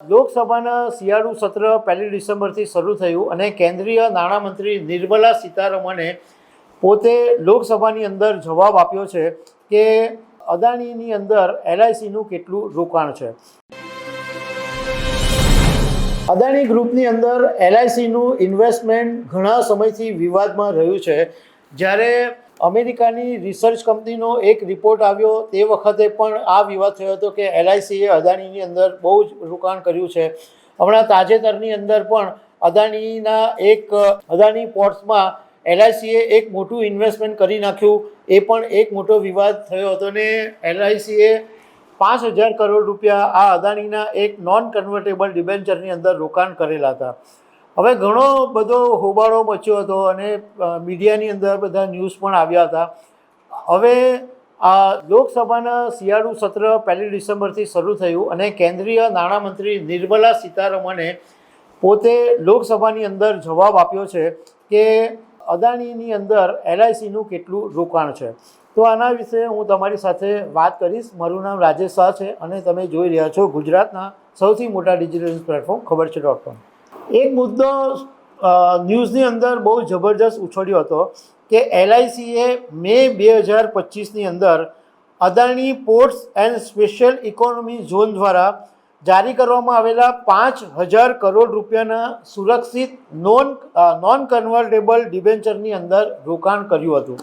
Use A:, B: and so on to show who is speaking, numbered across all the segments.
A: લોકસભાના શિયાળુ સત્ર પહેલી ડિસેમ્બરથી શરૂ થયું અને કેન્દ્રીય નાણામંત્રી નિર્મલા સીતારમણે પોતે લોકસભાની અંદર જવાબ આપ્યો છે કે અદાણીની અંદર એલઆઈસીનું કેટલું રોકાણ છે. અદાણી ગ્રુપની અંદર એલઆઈસીનું ઇન્વેસ્ટમેન્ટ ઘણા સમયથી વિવાદમાં રહ્યું છે. જ્યારે અમેરિકાની રિસર્ચ કંપનીનો એક રિપોર્ટ આવ્યો. તે વખતે પણ આ વિવાદ થયો હતો કે એલઆઈસીએ અદાણીની અંદર બહુ જ રોકાણ કર્યું છે. હમણાં તાજેતરની અંદર પણ અદાણીના એક, અદાણી પોર્ટ્સમાં એલઆઈસીએ એક મોટું ઇન્વેસ્ટમેન્ટ કરી નાખ્યું. એ પણ એક મોટો વિવાદ થયો હતો ને એલઆઈસીએ પાંચ હજાર કરોડ રૂપિયા આ અદાણીના એક નોન કન્વર્ટેબલ ડિબેન્ચરની અંદર રોકાણ કરેલા હતા. હવે ઘણો બધો હોબાળો મચ્યો હતો અને મીડિયાની અંદર બધા ન્યૂઝ પણ આવ્યા હતા. હવે આ લોકસભાના શિયાળુ સત્ર પહેલી ડિસેમ્બરથી શરૂ થયું અને કેન્દ્રીય નાણામંત્રી નિર્મલા સીતારમણે પોતે લોકસભાની અંદર જવાબ આપ્યો છે કે અદાણીની અંદર એલઆઈસીનું કેટલું રોકાણ છે. તો આના વિશે હું તમારી સાથે વાત કરીશ. મારું નામ રાજેશ શાહ છે અને તમે જોઈ રહ્યા છો ગુજરાતના સૌથી મોટા ડિજિટલ પ્લેટફોર્મ ખબર છે ડોટ કોમ. એક મુદ્દો ન્યૂઝની અંદર બહુ જબરજસ્ત ઉછળ્યો હતો કે એલઆઈસીએ મે બે હજાર પચીસની અંદર Adani ports and special economy zone દ્વારા જારી કરવામાં આવેલા પાંચ હજાર કરોડ રૂપિયાના સુરક્ષિત નોન નોન કન્વર્ટેબલ ડિબેન્ચરની અંદર રોકાણ કર્યું હતું.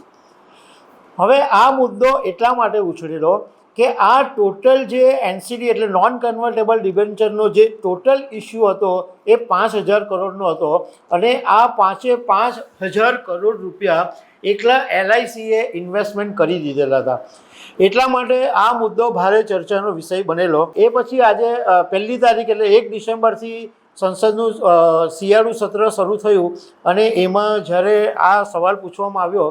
A: હવે આ મુદ્દો એટલા માટે ઉછળેલો કે આ ટોટલ જે એનસીડી એટલે નોન કન્વર્ટેબલ ડિબેન્ચરનો જે ટોટલ ઇસ્યુ હતો, એ પાંચ હજાર કરોડનો હતો. અને આ પાંચે પાંચ હજાર કરોડ રૂપિયા એકલા એલઆઈસીએ ઇન્વેસ્ટમેન્ટ કરી દીધેલા હતા. એટલા માટે આ મુદ્દો ભારે ચર્ચાનો વિષય બનેલો. એ પછી આજે પહેલી તારીખ એટલે એક ડિસેમ્બરથી સંસદનું શિયાળુ સત્ર શરૂ થયું. અને એમાં જ્યારે આ સવાલ પૂછવામાં આવ્યો,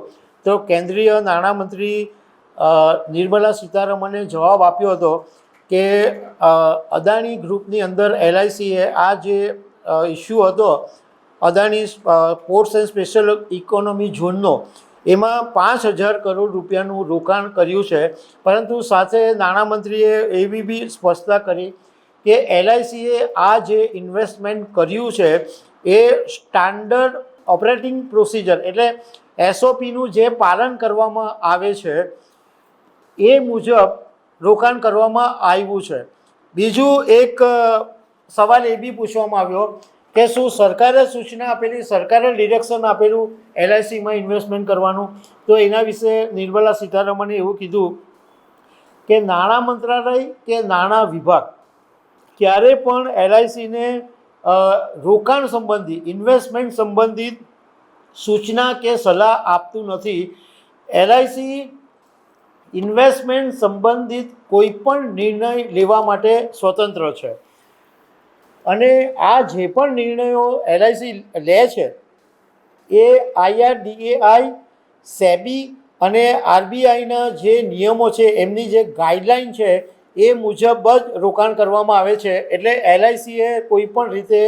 A: તો કેન્દ્રીય નાણામંત્રી નિર્મલા સીતારમણે જવાબ આપ્યો હતો કે અદાણી ગ્રુપની અંદર એલઆઈસીએ આ જે ઇસ્યુ હતો, Adani ports and special economy ઝોનનો એમાં પાંચ હજાર કરોડ રૂપિયાનું રોકાણ કર્યું છે. પરંતુ સાથે નાણામંત્રીએ એવી બી સ્પષ્ટતા કરી કે એલઆઈસીએ આ જે ઇન્વેસ્ટમેન્ટ કર્યું છે, એ સ્ટાન્ડર્ડ ઓપરેટિંગ પ્રોસિજર એટલે એસઓપીનું જે પાલન કરવામાં આવે છે એ મુજબ રોકાણ કરવામાં આવ્યું છે. બીજું એક સવાલ એ બી પૂછવામાં આવ્યો કે શું સરકારે સૂચના આપેલી, સરકારે ડિરેક્શન આપેલું એલઆઈસીમાં ઇન્વેસ્ટમેન્ટ કરવાનું? તો એના વિશે નિર્મલા સીતારમણે એવું કીધું કે નાણાં મંત્રાલય કે નાણાં વિભાગ ક્યારે પણ એલઆઈસીને રોકાણ સંબંધી, ઇન્વેસ્ટમેન્ટ સંબંધિત સૂચના કે સલાહ આપતું નથી. એલઆઈસી ઇન્વેસ્ટમેન્ટ સંબંધિત કોઈ પણ નિર્ણય લેવા માટે સ્વતંત્ર છે. અને આ જે પણ નિર્ણયો એલઆઈસી લે છે, એ આઈઆરડીએઆઈ સેબી અને આરબીઆઈના જે નિયમો છે, એમની જે ગાઈડલાઈન છે, એ મુજબ જ રોકાણ કરવામાં આવે છે. એટલે એલઆઈસીએ કોઈ પણ રીતે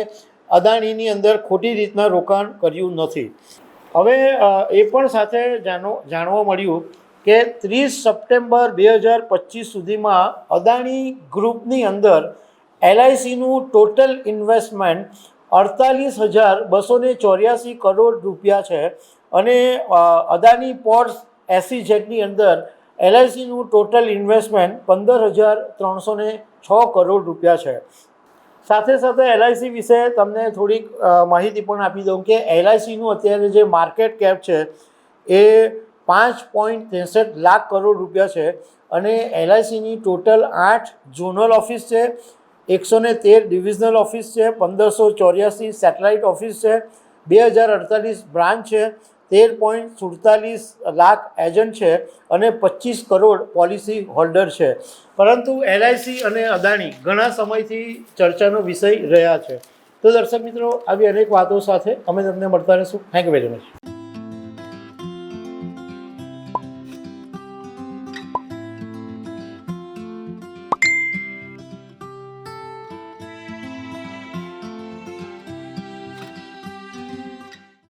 A: અદાણીની અંદર ખોટી રીતના રોકાણ કર્યું નથી. હવે એ પણ સાથે જાણો, જાણવા મળ્યું કે ત્રીસ સપ્ટેમ્બર બે હજાર પચીસ સુધીમાં અદાણી ગ્રુપની અંદર એલઆઈસીનું ટોટલ ઇન્વેસ્ટમેન્ટ અડતાલીસ હજાર બસો ચોર્યાસી કરોડ રૂપિયા છે અને અદાણી પોર્ટ્સ એસી જેટની અંદર એલઆઈસીનું ટોટલ ઇન્વેસ્ટમેન્ટ પંદર હજાર ત્રણસો છ કરોડ રૂપિયા છે. સાથે સાથે એલઆઈસી વિશે તમને થોડીક માહિતી પણ આપી દઉં કે એલઆઈસીનું અત્યારે જે માર્કેટ કેપ છે એ પાંચ પોઈન્ટ ત્રેસઠ લાખ કરોડ રૂપિયા છે અને એલઆઈસીની ટોટલ આઠ ઝોનલ ઓફિસ છે, એકસો ને તેર ડિવિઝનલ ઓફિસ છે, પંદરસો ચોર્યાસી સેટેલાઇટ ઓફિસ છે, બે હજાર અડતાલીસ બ્રાન્ચ છે, તેર પોઈન્ટ સુડતાલીસ લાખ એજન્ટ છે અને પચીસ કરોડ પોલિસી હોલ્ડર છે. પરંતુ એલઆઈસી અને અદાણી ઘણા સમયથી ચર્ચાનો વિષય રહ્યા છે. તો દર્શક મિત્રો, આવી અનેક વાતો સાથે અમે તમને મળતા રહીશું. Thank you very much